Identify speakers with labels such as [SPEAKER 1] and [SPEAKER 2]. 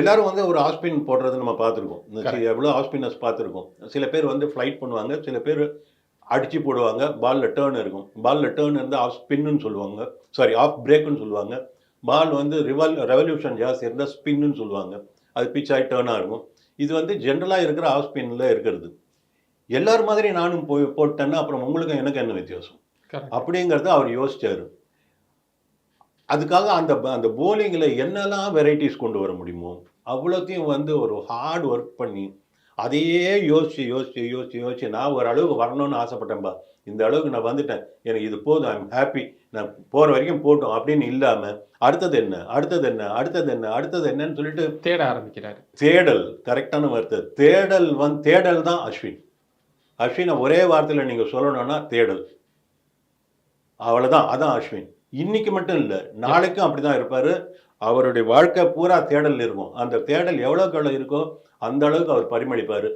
[SPEAKER 1] எல்லாரும் வந்து ஒரு ஆஸ்பின் போடுறது நம்ம பார்த்துருக்கோம். எவ்வளோ ஆஸ்பின்னர்ஸ் பார்த்துருக்கோம். சில பேர் வந்து ஃப்ளைட் பண்ணுவாங்க சில பேர் அடிச்சு போடுவாங்க பாலில் டேர்ன் இருக்கும். பாலில் டேர்ன் வந்து ஆஃப் ஸ்பின்னு சொல்லுவாங்க. சாரி ஆஃப் பிரேக்குன்னு சொல்லுவாங்க. பால் வந்து ரிவல் ரெவல்யூஷன் ஜாஸ்தி இருந்தால் ஸ்பின்னு சொல்லுவாங்க. அது பிச் ஆகி டேர்னாக இருக்கும். இது வந்து ஜென்ரலாக இருக்கிற ஆஃப் ஸ்பின்னில் இருக்கிறது. எல்லார் மாதிரி நானும் போய் போட்டேன்னா அப்புறம் உங்களுக்கும் எனக்கு என்ன வித்தியாசம். அப்படிங்கிறத அவர் யோசிச்சாரு. அதுக்காக அந்த அந்த போலிங்கில் என்னெல்லாம் வெரைட்டிஸ் கொண்டு வர முடியுமோ அவ்வளோத்தையும் வந்து ஒரு ஹார்ட் ஒர்க் பண்ணி அதையே யோசிச்சு யோசிச்சு யோசிச்சு யோசிச்சு நான் ஒரு அளவுக்கு வரணும்னு ஆசைப்பட்டேன்பா. இந்த அளவுக்கு நான் வந்துட்டேன். எனக்கு இது போதும். ஐம் ஹாப்பி நான் போகிற வரைக்கும் போட்டோம் அப்படின்னு இல்லாமல் அடுத்தது என்ன? அடுத்தது என்ன? அடுத்தது என்ன? அடுத்தது என்னன்னு சொல்லிட்டு
[SPEAKER 2] தேட ஆரம்பிக்கிறாரு.
[SPEAKER 1] தேடல். கரெக்டான வார்த்தை. தேடல் வந்து தேடல் தான் அஸ்வின். அஸ்வினை ஒரே வார்த்தையில் நீங்கள் சொல்லணும்னா தேடல். அவ்வளோதான் அதான் அஸ்வின். இன்னைக்கு மட்டும் இல்லை நாளைக்கும் அப்படி தான் இருப்பார். அவருடைய வாழ்க்கை பூரா தேடல் இருக்கும் அந்த தேடல் எவ்வளோக்கு எவ்வளோ இருக்கோ அந்த அளவுக்கு அவர் பரிமளிப்பார்.